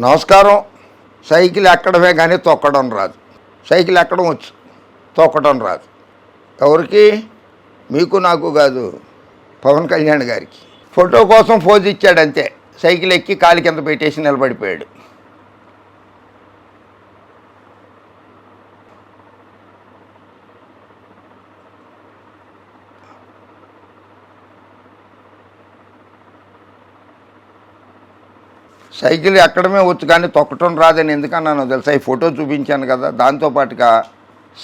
నమస్కారం. సైకిల్ ఎక్కడమే కానీ తొక్కడం రాదు. సైకిల్ ఎక్కడం వచ్చు? తొక్కడం రాదు. ఎవరికి? మీకు నాకు కాదు. పవన్ కళ్యాణ్ గారికి. ఫోటో కోసం ఫోజ్ ఇచ్చాడు అంతే సైకిల్ ఎక్కి కాలి కింద పెట్టేసి నిలబడిపోయాడు. సైకిల్ ఎక్కడమే వచ్చు కానీ తొక్కటం రాదని ఎందుకన్నానో తెలుసా? ఈ ఫోటో చూపించాను కదా దాంతోపాటుగా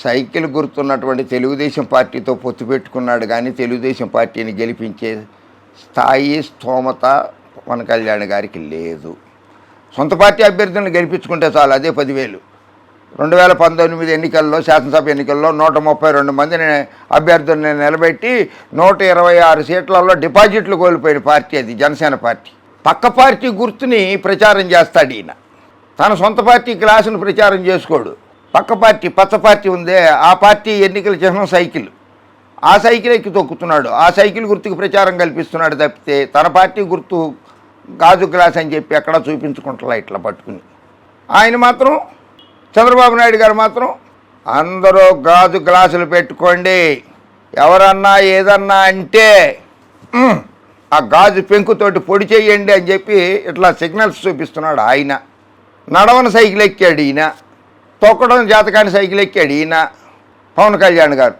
సైకిల్ గుర్తున్నటువంటి తెలుగుదేశం పార్టీతో పొత్తు పెట్టుకున్నాడు కానీ తెలుగుదేశం పార్టీని గెలిపించే స్థాయి స్తోమత పవన్ కళ్యాణ్ గారికి లేదు. సొంత పార్టీ అభ్యర్థులను గెలిపించుకుంటే చాలు అదే పదివేలు. రెండు వేల పంతొమ్మిది ఎన్నికల్లో శాసనసభ ఎన్నికల్లో నూట ముప్పై రెండు మందిని అభ్యర్థుల్ని నిలబెట్టి నూట ఇరవై ఆరు సీట్లలో డిపాజిట్లు కోల్పోయిన పార్టీ అది జనసేన పార్టీ. పక్క పార్టీ గుర్తుని ప్రచారం చేస్తాడు ఈయన. తన సొంత పార్టీ క్లాసును ప్రచారం చేసుకోడు. పక్క పార్టీ పచ్చ పార్టీ ఉందే ఆ పార్టీ ఎన్నికల చిహ్నం సైకిల్. ఆ సైకిల్ ఎక్కి తొక్కుతున్నాడు. ఆ సైకిల్ గుర్తుకు ప్రచారం కల్పిస్తున్నాడు తప్పితే తన పార్టీ గుర్తు గాజు గ్లాస్ అని చెప్పి ఎక్కడ చూపించుకుంటలా ఇట్లా పట్టుకుని. ఆయన మాత్రం చంద్రబాబు నాయుడు గారు మాత్రం అందరూ గాజు గ్లాసులు పెట్టుకోండి. ఎవరన్నా ఏదన్నా అంటే ఆ గాజు పెంకుతోటి పొడి చేయండి అని చెప్పి ఇట్లా సిగ్నల్స్ చూపిస్తున్నాడు ఆయన. నడవని సైకిల్ ఎక్కాడు ఈయన. తొక్కడం జాతకాన్ని సైకిల్ ఎక్కాడు ఈయన. పవన్ కళ్యాణ్ గారు.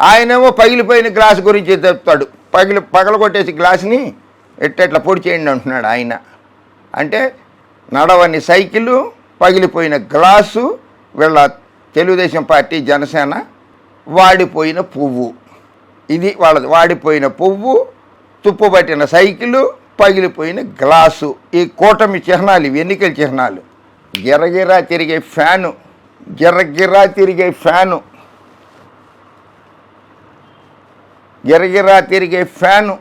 ఆయనేమో పగిలిపోయిన గ్లాస్ గురించి చెప్తాడు. పగిలి పగలగొట్టేసి గ్లాసుని ఎట్టెట్లా పొడి చేయండి అంటున్నాడు ఆయన. అంటే నడవని సైకిలు పగిలిపోయిన గ్లాసు వీళ్ళ తెలుగుదేశం పార్టీ జనసేన వాడిపోయిన పువ్వు. ఇది వాళ్ళది. వాడిపోయిన పువ్వు తుప్పుపట్టిన సైకిలు పగిలిపోయిన గ్లాసు ఈ కూటమి చిహ్నాలు ఇవి ఎన్నికల చిహ్నాలు. గిరగిరా తిరిగే ఫ్యాను గిరగిరా తిరిగే ఫ్యాను. గిరగిరా తిరిగే fan.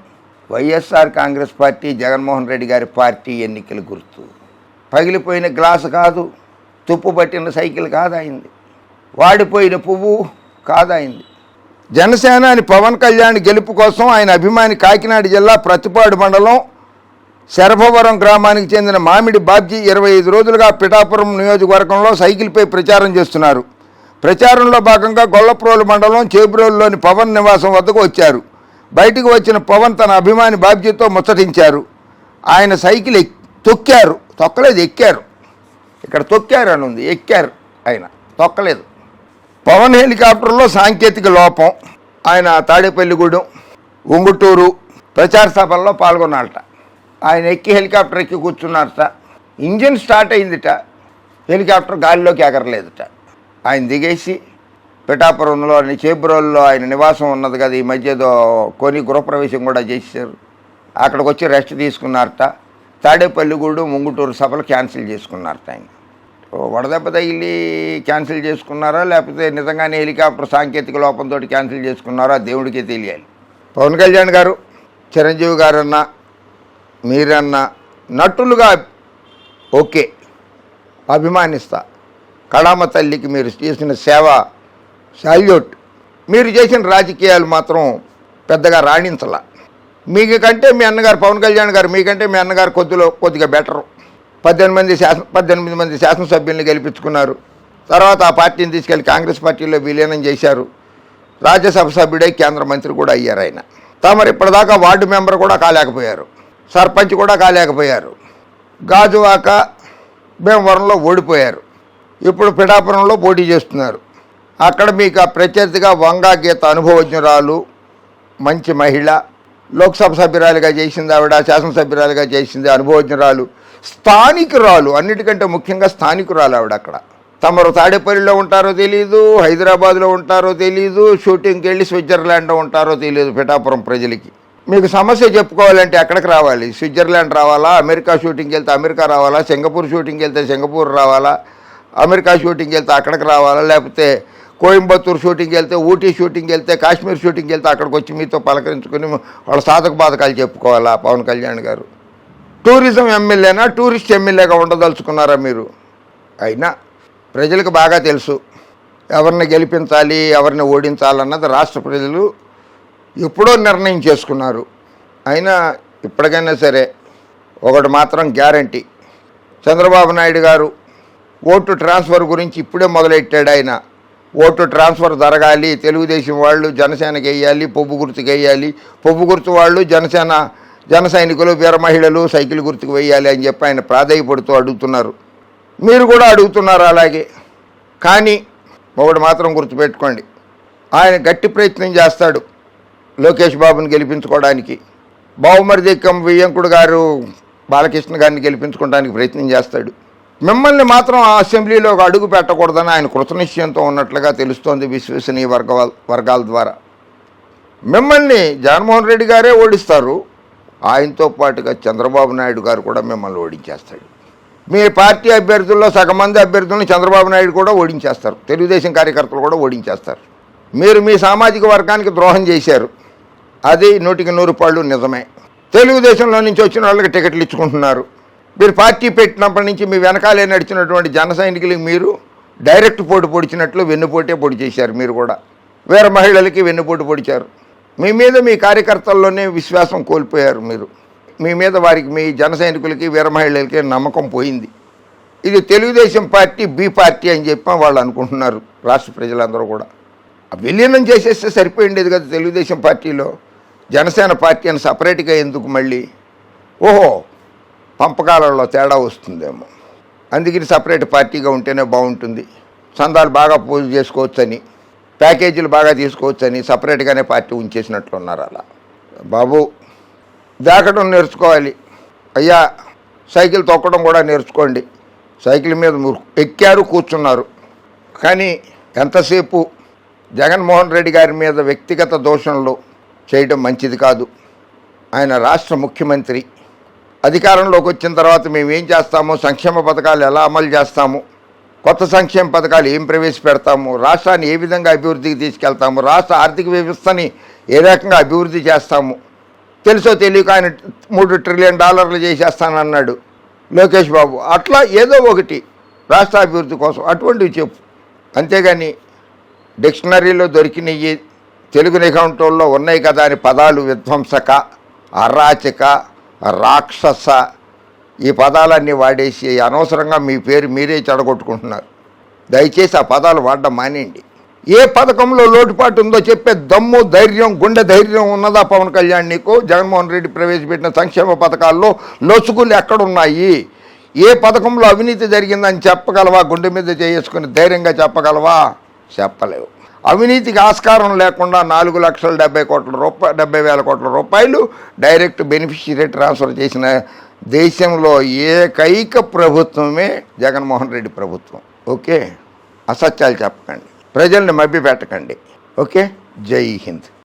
YSR Congress party Jaganmohan Reddy గారి పార్టీ ఎన్నికల గుర్తు. పగిలిపోయిన గ్లాసు కాదు తుప్పు పట్టిన సైకిల్ కాదాయింది వాడిపోయిన పువ్వు కాదాయింది జనసేన అని పవన్ కళ్యాణ్ గెలుపు కోసం ఆయన అభిమాని కాకినాడ జిల్లా ప్రతిపాడు మండలం శరభవరం గ్రామానికి చెందిన మామిడి బాబ్జీ ఇరవై ఐదు రోజులుగా పిఠాపురం నియోజకవర్గంలో సైకిల్పై ప్రచారం చేస్తున్నారు. ప్రచారంలో భాగంగా గొల్లప్రోలు మండలం చేబ్రోలులోని పవన్ నివాసం వద్దకు వచ్చారు. బయటికి వచ్చిన పవన్ తన అభిమాని బాబ్జీతో ముచ్చటించారు. ఆయన సైకిల్ ఎక్- తొక్కారు. తొక్కలేదు ఎక్కారు. ఇక్కడ తొక్కారు అని ఉంది. ఎక్కారు ఆయన. తొక్కలేదు. పవన్ హెలికాప్టర్లో సాంకేతిక లోపం. ఆయన తాడేపల్లిగూడెం ఉంగుటూరు ప్రచార సభల్లో పాల్గొన్నారట. ఆయన ఎక్కి హెలికాప్టర్ ఎక్కి కూర్చున్నారట. ఇంజిన్ స్టార్ట్ అయిందిట. హెలికాప్టర్ గాలిలోకి ఎగరలేదుట. ఆయన దిగేసి పిఠాపురంలో చేబ్రోల్లో ఆయన నివాసం ఉన్నది కదా ఈ మధ్య ఏదో కొని గృహప్రవేశం కూడా చేశారు. అక్కడికి వచ్చి రెస్ట్ తీసుకున్నారట. తాడేపల్లిగూడు ముంగుటూరు సభలు క్యాన్సిల్ చేసుకున్నారట ఆయన. వడదెబ్బ తగిలి క్యాన్సిల్ చేసుకున్నారా? లేకపోతే నిజంగానే హెలికాప్టర్ సాంకేతిక లోపంతో క్యాన్సిల్ చేసుకున్నారా? దేవుడికే తెలియాలి. పవన్ కళ్యాణ్ గారు చిరంజీవి గారన్నా మీరన్నా నటులుగా ఓకే అభిమానిస్తా. కళామ తల్లికి మీరు చేసిన సేవ సాల్యూట్ మీరు చేసిన రాజకీయాలు మాత్రం పెద్దగా రాణించాల. మీకంటే మీ అన్నగారు పవన్ కళ్యాణ్ గారు మీకంటే మీ అన్నగారు కొద్దిలో కొద్దిగా బెటరు. పద్దెనిమిది మంది శాసన పద్దెనిమిది మంది శాసనసభ్యుల్ని గెలిపించుకున్నారు. తర్వాత ఆ పార్టీని తీసుకెళ్ళి కాంగ్రెస్ పార్టీలో విలీనం చేశారు. రాజ్యసభ సభ్యుడే కేంద్ర మంత్రి కూడా అయ్యారు ఆయన. తమరు ఇప్పటిదాకా వార్డు మెంబర్ కూడా కాలేకపోయారు. సర్పంచ్ కూడా కాలేకపోయారు. గాజువాక భీమవరంలో ఓడిపోయారు. ఇప్పుడు పిఠాపురంలో పోటీ చేస్తున్నారు. అక్కడ మీకు ఆ ప్రత్యర్థిగా వంగా గీత అనుభవజ్ఞురాలు మంచి మహిళ లోక్సభ సభ్యురాలుగా చేసింది ఆవిడ శాసనసభ్యురాలుగా చేసింది అనుభవజ్ఞురాలు స్థానికురాలు అన్నిటికంటే ముఖ్యంగా స్థానికురాలు ఆవిడ అక్కడ తమరు తాడేపల్లిలో ఉంటారో తెలియదు హైదరాబాద్లో ఉంటారో తెలియదు షూటింగ్కి వెళ్ళి స్విట్జర్లాండ్లో ఉంటారో తెలియదు పిఠాపురం ప్రజలకి. మీకు సమస్య చెప్పుకోవాలంటే ఎక్కడికి రావాలి. స్విట్జర్లాండ్ రావాలా? అమెరికా షూటింగ్కి వెళ్తే అమెరికా రావాలా? సింగపూర్ షూటింగ్కి వెళ్తే సింగపూర్ రావాలా? అమెరికా షూటింగ్కి వెళ్తే అక్కడికి రావాలా? లేకపోతే కోయంబత్తూరు షూటింగ్కి వెళ్తే ఊటీ షూటింగ్కి వెళ్తే కాశ్మీర్ షూటింగ్కి వెళ్తే అక్కడికి వచ్చి మీతో పలకరించుకుని వాళ్ళ సాధక బాధకాలు చెప్పుకోవాలా? పవన్ కళ్యాణ్ గారు. టూరిజం ఎమ్మెల్యేనా టూరిస్ట్ ఎమ్మెల్యేగా ఉండదలుచుకున్నారా మీరు? అయినా ప్రజలకు బాగా తెలుసు. ఎవరిని గెలిపించాలి ఎవరిని ఓడించాలన్నది రాష్ట్ర ప్రజలు ఎప్పుడో నిర్ణయం చేసుకున్నారు. అయినా ఇప్పటికైనా సరే ఒకటి మాత్రం గ్యారంటీ. చంద్రబాబు నాయుడు గారు ఓటు ట్రాన్స్ఫర్ గురించి ఇప్పుడే మొదలెట్టాడు ఆయన. ఓటు ట్రాన్స్ఫర్ జరగాలి తెలుగుదేశం వాళ్ళు జనసేనకి వేయాలి పొబ్బు గుర్తుకు వేయాలి. పొబ్బు గుర్తు వాళ్ళు జనసేన జన సైనికులు వీర మహిళలు సైకిల్ గుర్తుకు వేయాలి అని చెప్పి ఆయన ప్రాధాయపడుతూ అడుగుతున్నారు. మీరు కూడా అడుగుతున్నారు అలాగే. కానీ ఒకటి మాత్రం గుర్తుపెట్టుకోండి. ఆయన గట్టి ప్రయత్నం చేస్తాడు లోకేష్ బాబుని గెలిపించుకోవడానికి. బావుమరిది కం వియ్యంకుడు గారు బాలకృష్ణ గారిని గెలిపించుకోవడానికి ప్రయత్నం చేస్తాడు. మిమ్మల్ని మాత్రం ఆ అసెంబ్లీలో ఒక అడుగు పెట్టకూడదని ఆయన కృతనిశ్చయంతో ఉన్నట్లుగా తెలుస్తోంది విశ్వసనీయ వర్గ వర్గాల ద్వారా. మిమ్మల్ని జగన్మోహన్ రెడ్డి గారే ఓడిస్తారు. ఆయనతో పాటుగా చంద్రబాబు నాయుడు గారు కూడా మిమ్మల్ని ఓడించేస్తాడు. మీ పార్టీ అభ్యర్థుల్లో సగం మంది అభ్యర్థులను చంద్రబాబు నాయుడు కూడా ఓడించేస్తారు. తెలుగుదేశం కార్యకర్తలు కూడా ఓడించేస్తారు. మీరు మీ సామాజిక వర్గానికి ద్రోహం చేశారు. అది నూటికి నూరు పాళ్ళు నిజమే. తెలుగుదేశంలో నుంచి వచ్చిన వాళ్ళకి టికెట్లు ఇచ్చుకుంటున్నారు. మీరు పార్టీ పెట్టినప్పటి నుంచి మీ వెనకాలే నడిచినటువంటి జన సైనికులకి మీరు డైరెక్ట్ పోటు పొడిచినట్లు వెన్నుపోటే పొడి చేశారు మీరు కూడా. వేరే మహిళలకి వెన్నుపోటు పొడిచారు. మీ మీద మీ కార్యకర్తల్లోనే విశ్వాసం కోల్పోయారు మీరు. మీ మీద వారికి మీ జన సైనికులకి వీరమహిళలకి నమ్మకం పోయింది. ఇది తెలుగుదేశం పార్టీ బి పార్టీ అని చెప్పి వాళ్ళు అనుకుంటున్నారు రాష్ట్ర ప్రజలందరూ కూడా. విలీనం చేసేస్తే సరిపోయిండేది కదా తెలుగుదేశం పార్టీలో. జనసేన పార్టీ అని సపరేట్గా ఎందుకు మళ్ళీ? ఓహో పంపకాలలో తేడా వస్తుందేమో. అందుకని సపరేట్ పార్టీగా ఉంటేనే బాగుంటుంది. చందాలు బాగా పూజ చేసుకోవచ్చని. ప్యాకేజీలు బాగా తీసుకోవచ్చని సపరేట్గానే పార్టీ ఉంచేసినట్లున్నారు అలా. బాబు దాకడం నేర్చుకోవాలి. అయ్యా సైకిల్ తొక్కడం కూడా నేర్చుకోండి. సైకిల్ మీద ఎక్కారు కూర్చున్నారు. కానీ ఎంతసేపు జగన్మోహన్ రెడ్డి గారి మీద వ్యక్తిగత దోషణలు చేయడం మంచిది కాదు. ఆయన రాష్ట్ర ముఖ్యమంత్రి. అధికారంలోకి వచ్చిన తర్వాత మేము ఏం చేస్తాము సంక్షేమ పథకాలు ఎలా అమలు చేస్తాము కొత్త సంక్షేమ పథకాలు ఏం ప్రవేశపెడతాము? రాష్ట్రాన్ని ఏ విధంగా అభివృద్ధికి తీసుకెళ్తాము? రాష్ట్ర ఆర్థిక వ్యవస్థని ఏ రకంగా అభివృద్ధి చేస్తాము? తెలుసో తెలియక ఆయన మూడు ట్రిలియన్ డాలర్లు చేసేస్తానన్నాడు లోకేష్ బాబు. అట్లా ఏదో ఒకటి రాష్ట్ర అభివృద్ధి కోసం అటువంటివి చెప్పు. అంతేగాని డిక్షనరీలో దొరికినవి తెలుగు నిఘంటువుల్లో ఉన్నాయి కదా అని పదాలు విధ్వంసక అరాచక రాక్షస ఈ పదాలన్నీ వాడేసి అనవసరంగా మీ పేరు మీరే చెడగొట్టుకుంటున్నారు. దయచేసి ఆ పదాలు వాడడం మానేయండి. ఏ పథకంలో లోటుపాటు ఉందో చెప్పే దమ్ము ధైర్యం గుండె ధైర్యం ఉన్నదా పవన్ కళ్యాణ్ నీకు? జగన్మోహన్ రెడ్డి ప్రవేశపెట్టిన సంక్షేమ పథకాల్లో లొసుగులు ఎక్కడున్నాయి? ఏ పథకంలో అవినీతి జరిగిందని చెప్పగలవా? గుండె మీద చేసుకుని ధైర్యంగా చెప్పగలవా? చెప్పలేవు. అవినీతికి ఆస్కారం లేకుండా నాలుగు లక్షల డెబ్బై కోట్ల రూపాయ డెబ్బై వేల కోట్ల రూపాయలు డైరెక్ట్ బెనిఫిషియరీ ట్రాన్స్ఫర్ చేసిన దేశంలో ఏకైక ప్రభుత్వమే జగన్మోహన్ రెడ్డి ప్రభుత్వం. ఓకే? అసత్యాలు చెప్పకండి. ప్రజల్ని మభ్యపెట్టకండి. ఓకే? జై హింద్.